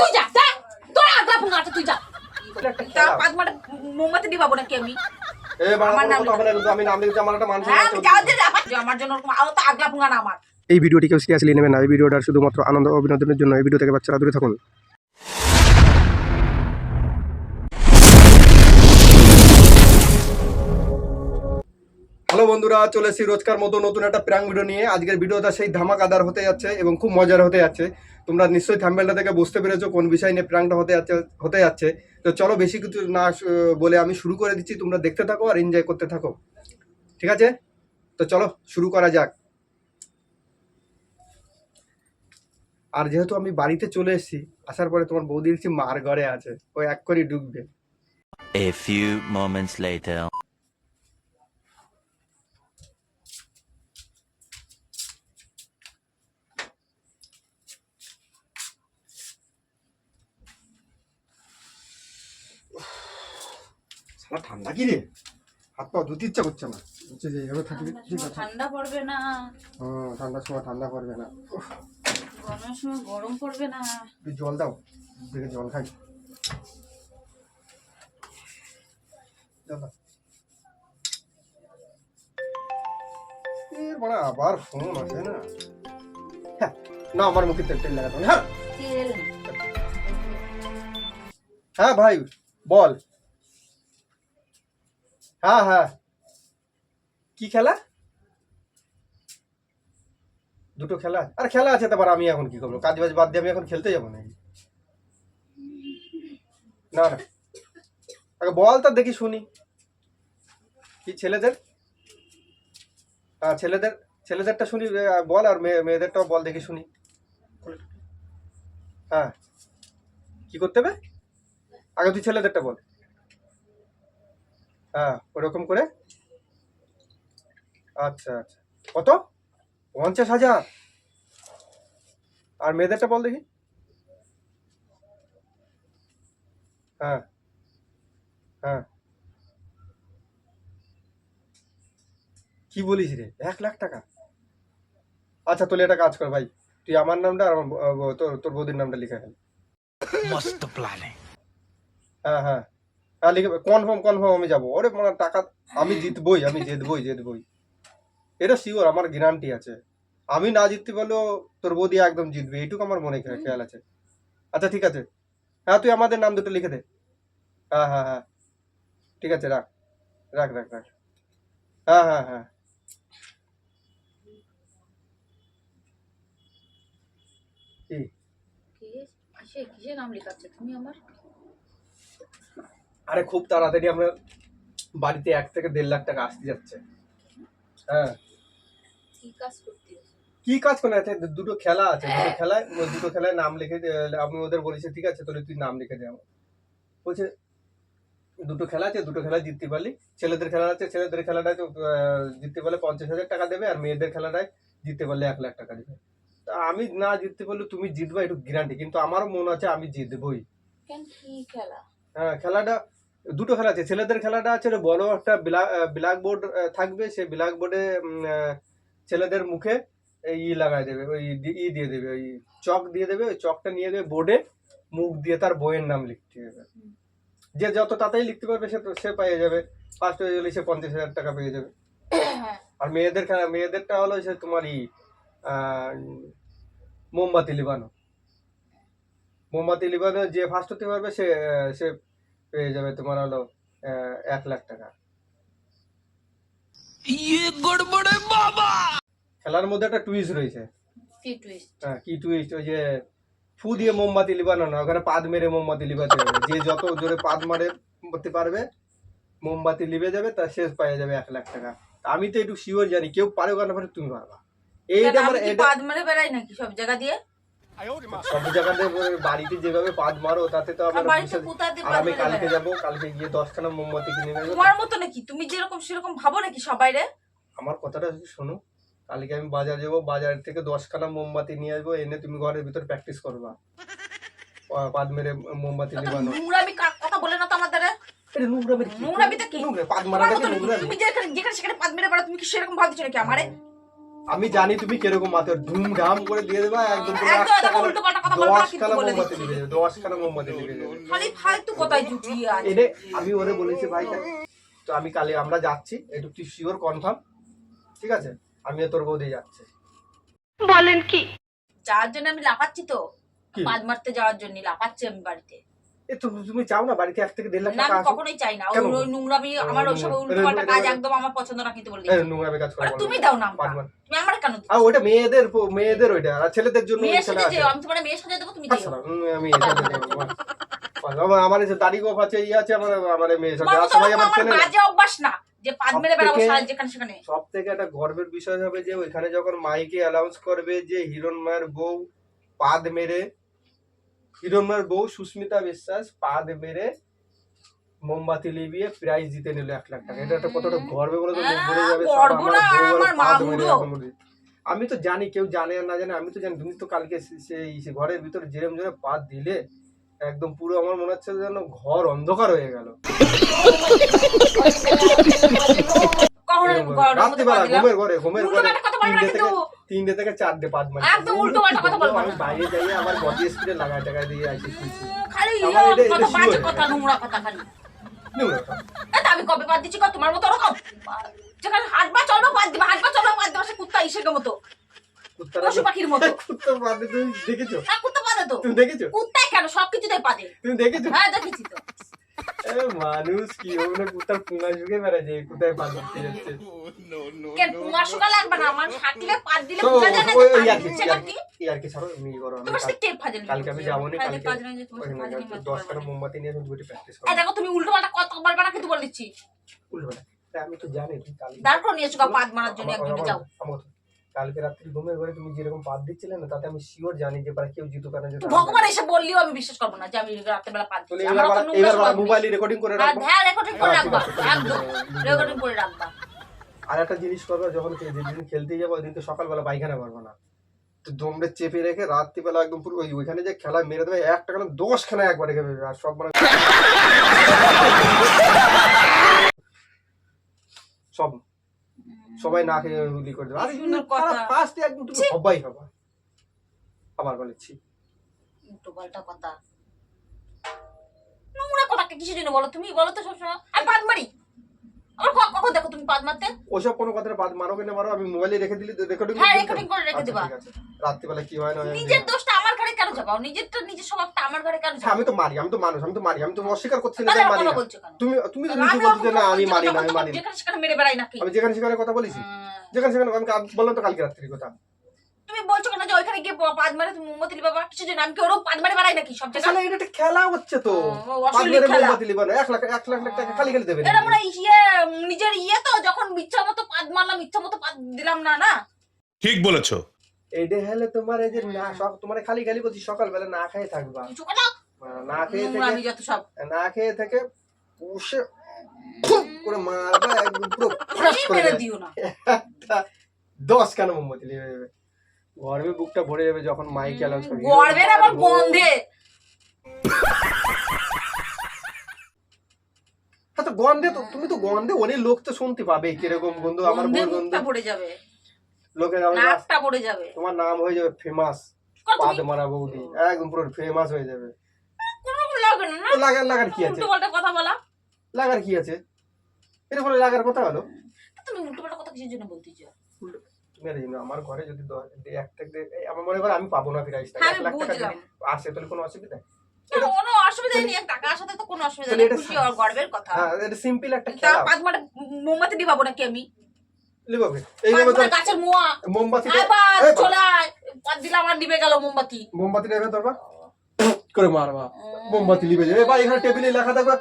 তুই যা তোর আগলা তুই যা। পাঁচ মাটা মোমবাতি দিবাবো নাকি আমি? হ্যাঁ এই ভিডিওটি কেউ সিরিয়াসলি নেবেন না এই ভিডিওটা শুধুমাত্র আনন্দ অভিনন্দনের বিনোদনের জন্য এই ভিডিও থেকে বাচ্চারা দূরে থাকুন। বন্ধুরা, চলে এসেছি রোজকার মতো নতুন একটা প্র্যাঙ্ক ভিডিও নিয়ে। আজকের ভিডিওটা সেই ধামাকাদার হতে যাচ্ছে এবং খুব মজার হতে যাচ্ছে। তোমরা নিশ্চয়ই থাম্বেলটা থেকে বুঝতে পেরেছ কোন বিষয় নিয়ে প্র্যাঙ্কটা হতে যাচ্ছে হতে যাচ্ছে। তো চলো বেশি কিছু না বলে আমি শুরু করে দিচ্ছি। তোমরা দেখতে থাকো আর এনজয় করতে থাকো। ঠিক আছে? তো চলো শুরু করা যাক। আর যেহেতু আমি বাড়িতে চলে এসেছি, আসার পরে তোমার বৌদি দেখছি মার ঘরে আছে। ও এক করে ডুববে। A few moments later. সারা ঠান্ডা কি রে? হাত পা ধুতে ইচ্ছা করছে না হচ্ছে যে ঠিক আছে। ঠান্ডা পড়বে না। হুম ঠান্ডার সময় ঠান্ডা করবে না। গরমের সময় গরম পড়বে না। একটু জল দাও দেখে জল খাই। এর আবার ফোন আছে না। হ্যাঁ, না আমার মুখে তেল তেল লাগাতে হ্যাঁ। হ্যাঁ ভাই বল। হ্যাঁ হ্যাঁ। কি খেলা? দুটো খেলা? আর খেলা আছে তারপর আমি এখন কি করব? কাজ বাজ বাদ দিয়ে আমি এখন খেলতে যাব নাকি? না না। আগে বল তা, দেখি শুনি। কি ছেলেদের? হ্যাঁ ছেলেদের, ছেলেদেরটা শুনি বল আর মেয়ে, মেয়েদেরটাও বল, দেখি শুনি। হ্যাঁ। কি করতে হবে? আগে তুই ছেলেদেরটা বল। হ্যাঁ ওরকম করে? আচ্ছা আচ্ছা। কত? পঞ্চাশ হাজার? আর মেয়েদেরটা বল দেখি। হ্যাঁ হ্যাঁ। কি বলিস রে? এক লাখ টাকা। আচ্ছা তাহলে একটা কাজ কর ভাই। তুই আমার নামটা আর আমার তোর তোর বৌদির নামটা লিখে ফেল. হ্যাঁ হ্যাঁ। কনফার্ম কনফার্ম আমি যাব। ওরে মানে টাকা আমি জিতবই আমি জিতবই জিতবই। এটা শিওর আমার গ্যারান্টি আছে। আমি না জিততে পারলেও তোর বৌদি একদম জিতবে এইটুকু আমার মনে খেয়াল আছে। আচ্ছা ঠিক আছে। হ্যাঁ তুই আমাদের নাম দুটো লিখে দে। হ্যাঁ হ্যাঁ হ্যাঁ। ঠিক আছে রাখ। রাখ রাখ রাখ। হ্যাঁ হ্যাঁ হ্যাঁ। কিসে নাম লেখাচ্ছে? তুমি আমার? আরে খুব তাড়াতাড়ি আমরা বাড়িতে এক থেকে দেড় লাখ টাকা আসতে যাচ্ছে। হ্যাঁ। কি কাজ করতে কি কাজ করে আছে? দুটো খেলা আছে দুটো খেলায় দুটো খেলায় নাম লিখে আমি ওদের বলেছি ঠিক আছে তাহলে তুই নাম লিখে দে আমার। বলছে দুটো খেলা আছে দুটো খেলা জিততে পারলি। ছেলেদের খেলা আছে ছেলেদের আহ, জিততে পারলে পঞ্চাশ হাজার টাকা দেবে আর মেয়েদের খেলাটায় জিততে পারলে এক লাখ টাকা দেবে। তা আমি না জিততে পারলে তুমি জিতবা একটু গ্যারান্টি কিন্তু আমারও মনে আছে আমি জিতবই। খেলা? হ্যাঁ খেলাটা দুটো খেলা আছে। ছেলেদের খেলাটা আছে, বড় একটা ব্ল্যাক বোর্ড থাকবে। সেই ব্ল্যাক বোর্ডে ছেলেদের মুখে ই লাগাই দেবে, ওই ই দিয়ে দেবে, ওই চক দিয়ে দেবে, ওই চকটা নিয়ে যাবে বোর্ডে মুখ দিয়ে তার বইয়ের নাম লিখতে হবে। যে যত তাড়াতাড়ি লিখতে পারবে, সে সে পেয়ে যাবে। ফার্স্ট হয়ে গেলে সে পঞ্চাশ হাজার টাকা পেয়ে যাবে। আর মেয়েদের খেলা, মেয়েদেরটা হলো সে তোমার ই মোমবাতি লিবানো। মোমবাতি লিবানো যে ফার্স্ট হতে পারবে, সে সে পেয়ে যাবে তোমার হলো এক লাখ টাকা। খেলার মধ্যে একটা টুইস্ট রয়েছে। কি টুইস্ট হ্যাঁ কি টুইস্ট ওই যে ফু দিয়ে মোমবাতি লিবানো না ওখানে পাদ মেরে মোমবাতি লিবাতে হবে। যে যত জোরে পাদ মারে করতে পারবে মোমবাতি লিবে যাবে তার শেষ পাওয়া যাবে এক লাখ টাকা। তা আমি তো একটু শিওর জানি কেউ পারে না পারে তুমি পারবা। এইটা মানে পাদ মেরে বেড়াই নাকি সব জায়গা দিয়ে? সব জায়গাতে বাড়িতে যেভাবে পাদ মারো তাতে তো আমার আর বাড়িতে বিশাল- কোথা দিয়ে আর পাদ আমি কালকে যাব কালকে গিয়ে দশখানা মোমবাতি কিনে নেব। তোমার মতো নাকি? তুমি যেরকম সেরকম ভাবো নাকি সবাই রে? আমার কথাটা শোনো কালকে আমি বাজার যাব বাজার থেকে দশখানা মোমবাতি নিয়ে আসব এনে তুমি ঘরের ভিতর প্র্যাকটিস করবা। পাদ মেরে মোমবাতি লিবানো নোংরামি কথা বলে না তো আমাদের? নোংরামি? কি? নোংরা, পাদ? নোংরামি? তুমি যেখানে যেখানে সেখানে পাদ মেরে বেড়াও তুমি কি সেরকম ভাবছ নাকি আমারে? আমি জানি তুমি কীরকম মাত্র ধুমধাম করে দিয়ে দেবা একদম মোমবাতি। দিবে যাবে মোমবাতি দিবে যাবে। খালি ফালতু জুটিয়ে আছে। এনে আমি ওরে বলেছি ভাই তো আমি কালে আমরা যাচ্ছি একটু তুই শিওর কনফার্ম ঠিক আছে? আমিও তোর বৌদি যাচ্ছে। যাওয়ার জন্য আমি লাফাচ্ছি তো? কি? পাদ মারতে যাওয়ার জন্য লাফাচ্ছি আমি বাড়িতে। এ তো তুমি চাও না বাড়িতে এক থেকে দেড় লাখ টাকা কখনোই চাই না। ওই নোংরামি আমার ওইসব হুম, উল্টো পাল্টা এটা- কাজ একদম আমার পছন্দ না কিন্তু বলে। নোংরামে কাজ করা তুমি দাও না। তুমি আমার কেন আর ওটা মেয়েদের মেয়েদের ওইটা। আর ছেলেদের জন্য আছে। আমি তোমার দেবো তুমি দিও আমি এটা দেবো, আমার- যে দাড়ি গোফ আছে ইয়ে আছে আমার আমার মেয়ে আর সবাই আমার না বাজে অভ্যাস না যে পাদ মেরে বেড়াবো সারা যেখানে সেখানে। সব থেকে একটা গর্বের বিষয় হবে যে ওইখানে যখন মাইকে অ্যানাউন্স করবে যে হিরণ মায়ের বউ পাদ মেরে হিরণ মায়ের বউ সুস্মিতা বিশ্বাস পাদ মেরে মোমবাতি লিবিয়ে প্রাইজ জিতে নিল এক লাখ টাকা। এটা একটা কতটা গর্বে বলে তো মুখ ভরে যাবে বলে। আমি তো জানি কেউ জানে আর না জানে আমি তো জানি তুমি তো কালকে সেই সে ঘরের ভিতরে জেরেম জোরে পাদ দিলে একদম পুরো আমার মনে হচ্ছে যেন ঘর অন্ধকার হয়ে গেল। কখনো এরকম ঘরের মধ্যে রাত্রিবেলা পাদ দিলাম? ঘুমের ঘরে ঘুমের ঘরে পাল্টা কথা বলবে না তিনটে থেকে তিনটে থেকে চারটে পাঁচ মানে। একদম উল্টো পাল্টা কথা বলবে আমি বাইরে যাই আমার বডি স্প্রে লাগাই টাকা দিয়ে আসি খালি আমার এটা- কত এটা বাজে কথা নোংরা কথা খালি। নোংরা কথা। এই তো আমি কবে বাদ দিচ্ছি কত? তোমার মতো ওরকম? যেখানে হাঁটবা চলবা বাদ দিবা হাঁটবা চলবা বাদ দিবা সে কুত্তা ইসের মতো। পশু পাখির মতো। কুত্তার বাদে তুমি দেখেছ? হ্যাঁ কুত্তা পাদে তো। তুমি দেখেছ? কুত্তাই কেন? সব কিছুতে পাদে তুমি দেখেছ? হ্যাঁ দেখেছি তো। মানুষ কি ওগুলো কুত্তার পুঙ্গা ঝুঁকে বেড়াচ্ছে কোথায় পাল করতে যাচ্ছে। কেন পুঙ্গা শুকা লাগবে না? আমার হাঁটলে পাদ দিলে পুঙ্গা যায় না ওই যে ওই পাদ আর কি? দিচ্ছে আর নাকি কি আর কি ছাড়ো এমনি করো আমি কালকে আমি যাব না কালকে পারব মোমবাতি নিয়ে তুমি দুটি প্র্যাকটিস করো। দেখো তুমি উল্টো পাল্টা কথা বলবে না কিন্তু বলে দিচ্ছি? উল্টো আমি তো জানি কালকে দাঁড় করে নিয়ে এসো পাদ মারার জন্য আমার- যাও। কালকে রাত্রি ঘুমের ঘরে তুমি যেরকম পাত দিচ্ছিলে না তাতে আমি শিওর জানি যে পারে কেউ জিতু কারণে তো ভগবান এসে বললেও আমি বিশ্বাস করব না যে আমি রাতের বেলা তাহলে দিচ্ছি। আমার তো নোংরা মোবাইলে রেকর্ডিং করে আর রাখব। হ্যাঁ রেকর্ডিং করে হ্যাঁ, রাখবা একদম রেকর্ডিং করে রাখবা। আর একটা জিনিস করবে যখন যেদিন খেলতে যাব ওই দিন তো সকালবেলা পায়খানা করব না। তো দমড়ে চেপে রেখে রাত্রিবেলা একদম পুরো ওই ওইখানে যে খেলা মেরে দেবে একটা কেন দশ খানা একবারে খেবে আর সব মানে সব সবাই না খেয়ে গুলি করে দেবে। আর ফার্স্ট একদম তুমি সবাই খাবা আবার বলেছি উল্টো পাল্টা কথা। নোংরা কথা কিসের জন্য বলো তুমি? বলো তো সবসময়। আমি পাদ মারি। আমার কখন দেখো তুমি পাদ মারতে? ওসব কোনো কথা বাদ মারো কিনা? মারো আমি মোবাইলে রেখে দিলি রেকর্ডিং হ্যাঁ, recording করে রেখে দিবা। রাত্রিবেলা কি হয় না নিজের দেখব। ঘরে নিজেরটা নিজের স্বভাবটা আমার ঘরে কেন হ্যাঁ, আমি তো মারি আমি তো মানুষ আমি তো মারি আমি তো অস্বীকার করছি না মারি না। তুমি তুমি তো নিজে বলছো যে না আমি মারি না আমি মারি যেখানে সেখানে মেরে বেড়াই নাকি? আমি যেখানে সেখানে কথা বলেছি। যেখানে সেখানে আমি বললাম তো কালকে রাত্রির কথা। তুমি বলছো কেন যে ওইখানে গিয়ে পাদ মারে তুমি মোমবাতি বাবা কিছু আমি কি ওরকম পাদ মারে বেড়াই নাকি সব জায়গায়? এটা একটা খেলা হচ্ছে তো। অশ্লীল মেরে। মোমবাতি লিবানো লাখ এক লাখ টাকা খালি খালি দেবে এটা মনে ইয়ে নিজের ইয়ে তো যখন ইচ্ছা মতো পাদ মারলাম ইচ্ছা মতো পাদ দিলাম না না? ঠিক বলেছ। এইটা হলে তোমার এই যে না সব তোমার খালি খালি বলছি সকালবেলা না খেয়ে থাকবা। না খেয়ে থেকে না খেয়ে থেকে পুষে করে মারবা একদম পুরো করে দিও না। দশ কেন মোমবাতি যাবে? গরমে বুকটা ভরে যাবে যখন মাইক অ্যালাউন্স করবে। গর্বের আবার গন্ধে। হ্যাঁ তো গন্ধে তো তুমি তো গন্ধে অনেক লোক তো শুনতে পাবে কীরকম গন্ধ আমার গন্ধে বউর গন্ধ। পড়ে যাবে আমার নাকটা পড়ে যাবে। তোমার নাম হয়ে যাবে ফেমাস পাদ মারা বৌদি। একদম পুরো ফেমাস হয়ে যাবে। কোনো লাগে না না? লাগার লাগার কি আছে? উল্টো কথা বলা। লাগার কি আছে? এর ফলে লাগার কথা হলো। তুমি উল্টো পাল্টা কথা কিসের জন্য বলতেছো তুমি আমার ঘরে যদি এক টাকা আমার মনে করো আমি পাবো না প্রাইসটা হ্যাঁ, এক লাখ টাকা যদি আসে তাহলে কোনো অসুবিধা কোনো অসুবিধা নেই টাকার সাথে তো কোনো অসুবিধা নেই এটা খুশি আর গর্বের কথা। হ্যাঁ এটা সিম্পল একটা খেলা। পাঁচ মোমবাতি দিবাবো নাকি আমি? লিবাবে পাঁচ এইভাবে গাছের মোয়া। মোমবাতি আবার চলে আয়। দিলাম আর নিবে গেল মোমবাতি। মোমবাতি নেবে তোরবা করে মারবা। মোমবাতি লিবে যাবে বা এখানে টেবিলে লেখা থাকবে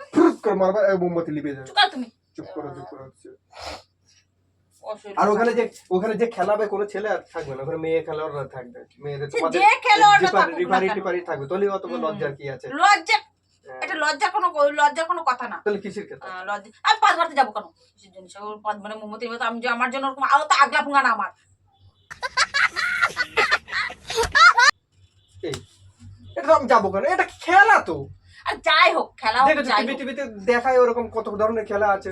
করে মারবা মোমবাতি লিবে যাবে চুকাল তুমি। চুপ করো চুপ করো আর ওখানে যে ওখানে যে খেলাবে কোনো ছেলে আর থাকবে না। ওখানে মেয়ে খেলোয়াড়রা থাকবে। মেয়েদের সে তোমাদের যে খেলোয়াড়রা থাকুক রিফারি কেন। থাকবে। তাহলে অত হুম। লজ্জার কি আছে? লজ্জা। এটা লজ্জা কোনো লজ্জা কোনো কথা না। তাহলে কিসের কথা? লজ্জা। আমি পাঁচ বারতে যাব কেন? কিসের জন্য? সব পাঁচ মানে মোমতি মতো আমি আমার জন্য ওরকম আরও তো আগলা ফুঙ্গা না আমার। এটা আমি যাব কেন? এটা খেলা তো? আর যাই হোক খেলা হোক। টিভিতে দেখায় ওরকম কত ধরনের খেলা আছে।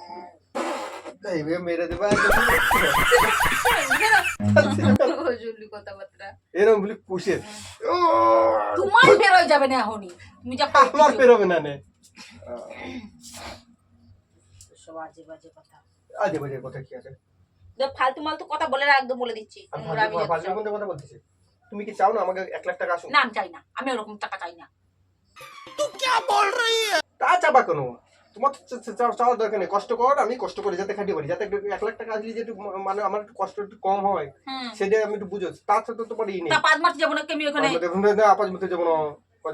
এইভাবে মেরে দেবে জুলি এরকম বলি পুষে তোমার যাবে না এখনই। তুমি যা আমার। বেরোবে না নে। সব আজে বাজে কথা। আজে বাজে কথা কি আছে? ফালতু মালতু কথা বলে না একদম বলে দিচ্ছি। ফালতু- ফালতু কথা বলতেছি। তুমি কি চাও না আমাকে এক লাখ টাকা আসুন না আমি চাই না। আমি ওরকম টাকা চাই না। তা চাবা কেন তোমার তো চা- চা- চা- চাওয়ার দরকার নেই। কষ্ট কর আমি কষ্ট করে যাতে খাটিয়ে পারি যাতে এক লাখ টাকা আসলে যে একটু ম- মানে আমার একটু কষ্ট একটু কম হয় সেটা আমি একটু বুঝো তার সাথে তো পারি নেই। পাঁচ মাস যাব না কেমি ওখানে? যাব না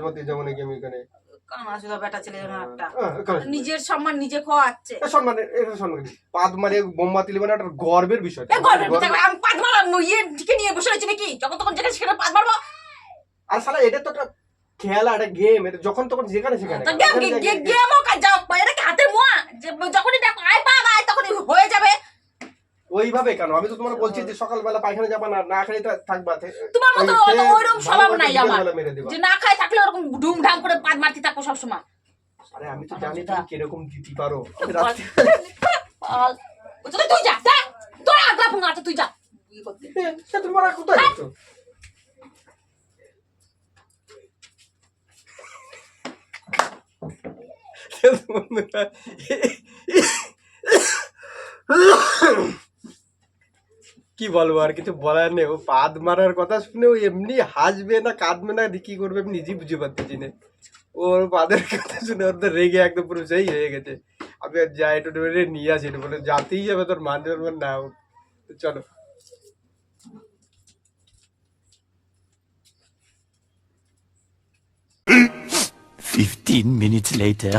মতে যাব নাকি আমি যেন একটা। নিজের সম্মান নিজে খোয়াচ্ছে। সম্মান এটা সম্মান পাদ মারে বোমবাতি লিবান একটা গর্বের বিষয়। আমি পাঁচ মারা ইয়ে নিয়ে বসে রয়েছি নাকি? যখন তখন যেখানে সেখানে পাঁচ মারবো। আর শালা এটা তো একটা খেলা একটা গেম এটা যখন তখন যেখানে সেখানে। গেম যখনই দেখো আয় পা আয় তখনই হয়ে যাবে। ওইভাবে কেন? আমি তো তোমার বলছি যে সকালবেলা পায়খানা যাবা না না তা- থাকবা তোমার মতো ওই ওইরকম স্বভাব নাই আমার। যে না খায় থাকলে ওরকম ধুম ধাম করে পাঁচ মারতে থাকব সবসময়। আরে আমি তো জানি তুমি কীরকম দিতে পারো। তো তুই যা যা। তোর আগলা ফুঙ্গা আছে তুই যা। তুমি কোথায় যাচ্ছ কি বলব আর কিছু বলার নেই, ও পাদ মারার কথা শুনে ও এমনি হাসবে না, কাঁদবে না কি করবে, আমি নিজেই বুঝে পারতেছি না। ওর পাদের কথা শুনে ওর তো রেগে একদম পুরো সেই হয়ে গেছে। আমি যাই, একটু নিয়ে আসি, বলে যাতেই যাবে তোর মান না। চলো। Fifteen minutes later.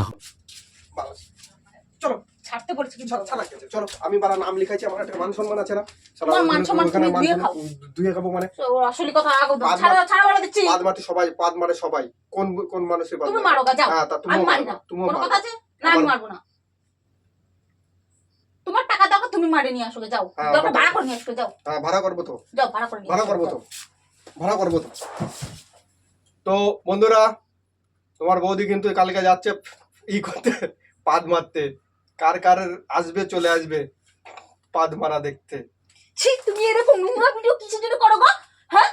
চলো ছাড়তে কিন্তু। ছাড়া গেছে চলো আমি বারা নাম লিখাইছি আমার একটা মান সম্মান আছে না? তোমার মান সম্মান তুমি মান খাব মানে? আসলে কথা আগো ছাড়া ছাড়া বলে দিচ্ছি। পাদ মারতে সবাই পাদ মারে সবাই। কোন কোন মানুষের পাদ তুমি মারো? গা যাও। হ্যাঁ তা আমি মারি না। তুমিও কোনো কথা আছে? না আমি মারবো না। তোমার টাকা দাও তুমি মারে নিয়ে আসো যাও। হ্যাঁ, ভাড়া করে নিয়ে আসো যাও। হ্যাঁ ভাড়া করব তো। যাও ভাড়া করে ভাড়া আসো, করব তো। ভাড়া করব তো। তো বন্ধুরা তোমার বৌদি কিন্তু কালকে যাচ্ছে ই করতে পাদ মারতে। কার কার আসবে চলে আসবে পাদ মারা দেখতে। ছি তুমি এরকম নোংরা ভিডিও কিসের জন্য করো গো? হ্যাঁ?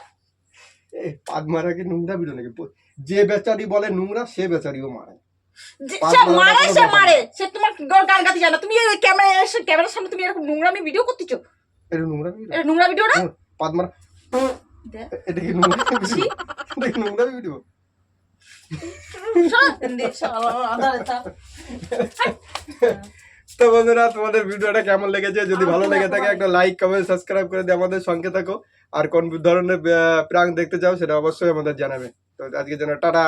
এই পাদ মারা কি নোংরা ভিডিও নাকি? যে বেচারি বলে নোংরা সে বেচারিও মারে। সে মারে সে মারে। সে তোমার গ- গান গাতে জানো? তুমি ক্যামেরা এসে ক্যামেরার সামনে তুমি এরকম নোংরামি ভিডিও করতেছো? এটা নোংরা ভিডিও? এটা নোংরা ভিডিও না? পাদ মারা। এটা কি নোংরা। ভিডিও? তো বন্ধুরা তোমাদের ভিডিওটা কেমন লেগেছে? যদি ভালো লেগে থাকে একটা লাইক কমেন্ট সাবস্ক্রাইব করে দিয়ে আমাদের সঙ্গে থাকো। আর কোন ধরনের প্রাং দেখতে চাও সেটা অবশ্যই আমাদের জানাবে। তো আজকে জন্য টাটা।